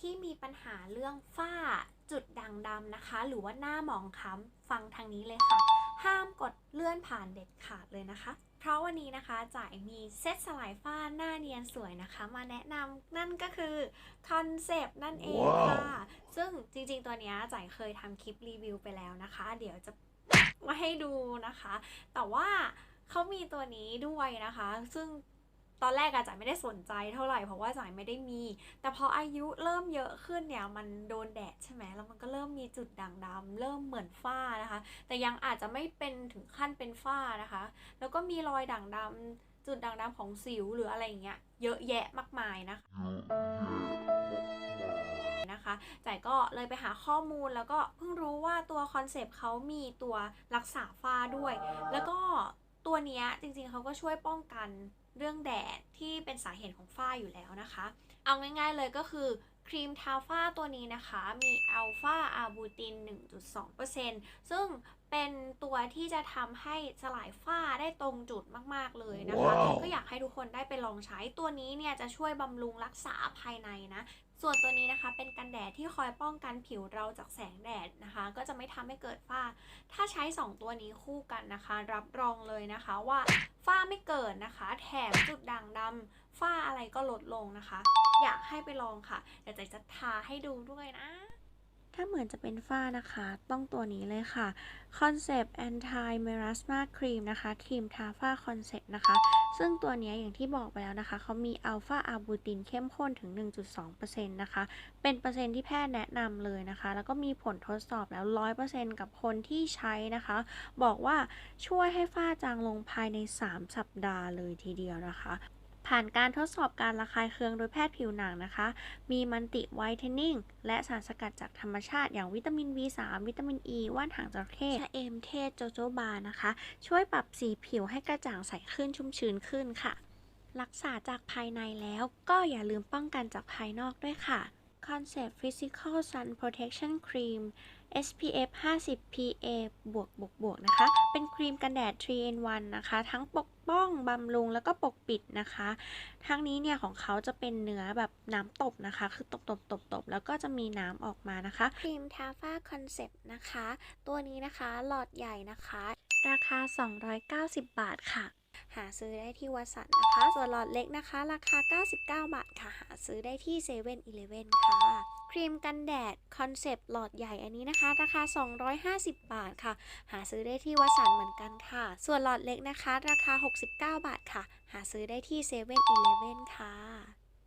ที่มีปัญหาเรื่องฝ้าจุดด่างดำนะคะ หรือว่าหน้าหมองคล้ำฟังทางนี้เลยค่ะ ห้ามกดเลื่อนผ่านเด็ดขาดเลยนะคะ เพราะวันนี้นะคะจ่ายมีเซตสลายฝ้าหน้าเนียนสวยนะคะ มาแนะนำนั่นก็คือคอนเซปต์นั่นเองค่ะ ซึ่งจริงๆตัวเนี้ยจ่ายเคยทำคลิปรีวิวไปแล้วนะคะ เดี๋ยวจะมาให้ดูนะคะ แต่ว่าเขามีตัวนี้ด้วยนะคะ ซึ่ง ตอนแรกอะจ่ายไม่ได้สนใจเท่าไหร่เพราะว่าจ่ายไม่ได้มี แต่พออายุเริ่มเยอะขึ้นเนี่ยมันโดนแดดใช่ไหมแล้วมันก็เริ่มมีจุดด่างดำเริ่มเหมือนฝ้านะคะ แต่ยังอาจจะไม่เป็นถึงขั้นเป็นฝ้านะคะ แล้วก็มีรอยด่างดำจุดด่างดำของสิวหรืออะไรอย่างเงี้ยเยอะแยะมากมายนะคะนะคะจ่ายก็เลยไปหาข้อมูลแล้วก็เพิ่งรู้ว่าตัวคอนเซปต์เขามีตัวรักษาฝ้าด้วย แล้วก็ ตัวนี้จริงๆเขาก็ช่วยป้องกันเรื่องแดดที่เป็นสาเหตุของฝ้าอยู่แล้วนะคะ เอาง่ายๆเลยก็คือครีมทาฝ้าตัวนี้นะคะ มีอัลฟาอาบูติน 1.2%ซึ่งเป็นตัวที่จะทำให้สลายฝ้าได้ตรงจุดมาก ๆ เลยนะคะว้าวก็อยากให้ทุกคนได้ไปลองใช้ตัวนี้เนี่ยจะช่วยบำรุงรักษาภายในนะ ส่วนตัวนี้นะคะเป็นกันแดดที่คอยป้องกันผิวเราจากแสงแดดนะคะ ก็จะไม่ทำให้เกิดฝ้า ถ้าใช้ 2 ตัวนี้คู่กันนะคะ รับรองเลยนะคะว่าฝ้าไม่เกิดนะคะ แถมจุดด่างดำฝ้าอะไรก็ลดลงนะคะ อยากให้ไปลองค่ะเดี๋ยวใจจะทาให้ดูด้วยนะ ถ้าเหมือนจะเป็นฝ้านะคะ ต้องตัวนี้เลยค่ะ Concept Anti Melasma Cream นะคะครีมทาฝ้า Concept นะคะ ซึ่งตัวนี้อย่างที่บอกไปแล้วนะคะ เขามีอัลฟาอาบูตินเข้มข้นถึง 1.2%นะคะ เป็นเปอร์เซ็นต์ที่แพทย์แนะนำเลยนะคะ แล้วก็มีผลทดสอบแล้ว 100%กับคนที่ใช้นะคะ บอกว่าช่วยให้ฝ้าจางลงภายใน 3 สัปดาห์เลยทีเดียวนะคะ ผ่านการทดสอบการระคายเคืองโดยแพทย์ผิวหนังนะคะ มีมันติไวท์เทนนิ่งและสารสกัดจากธรรมชาติ อย่างวิตามิน B3 วิตามิน E ว่านหางจระเข้ชะเอมเทศโจโจบานะคะ ช่วยปรับสีผิวให้กระจ่างใสขึ้นชุ่มชื้นขึ้นค่ะ รักษาจากภายในแล้วก็อย่าลืมป้องกันจากภายนอกด้วยค่ะ Concept Physical Sun Protection Cream SPF 50 PA บวกบวกบวกนะคะ เป็นครีมกันแดด 3 in 1 นะคะ ทั้งปกป้องบำรุงแล้วก็ปกปิดนะคะ ทั้งนี้เนี่ยของเขาจะเป็นเนื้อแบบน้ำตบนะคะ คือตบตบตบตบแล้วก็จะมีน้ำออกมานะคะ ครีมทาฝ้าคอนเซปต์นะคะ ตัวนี้นะคะหลอดใหญ่นะคะ ราคา 290 บาทค่ะ หาซื้อได้ที่วัสันนะคะ ส่วนหลอดเล็กนะคะ ราคา 99 บาทค่ะ หาซื้อได้ที่เซเว่นอีเลฟเว่นค่ะ ครีมกันแดดคอนเซปต์หลอดใหญ่อันนี้นะคะ ราคา 250 บาทค่ะ หาซื้อได้ที่วัสันเหมือนกันค่ะ ส่วนหลอดเล็กนะคะ ราคา 69 บาทค่ะ หาซื้อได้ที่เซเว่นอีเลฟเว่นค่ะ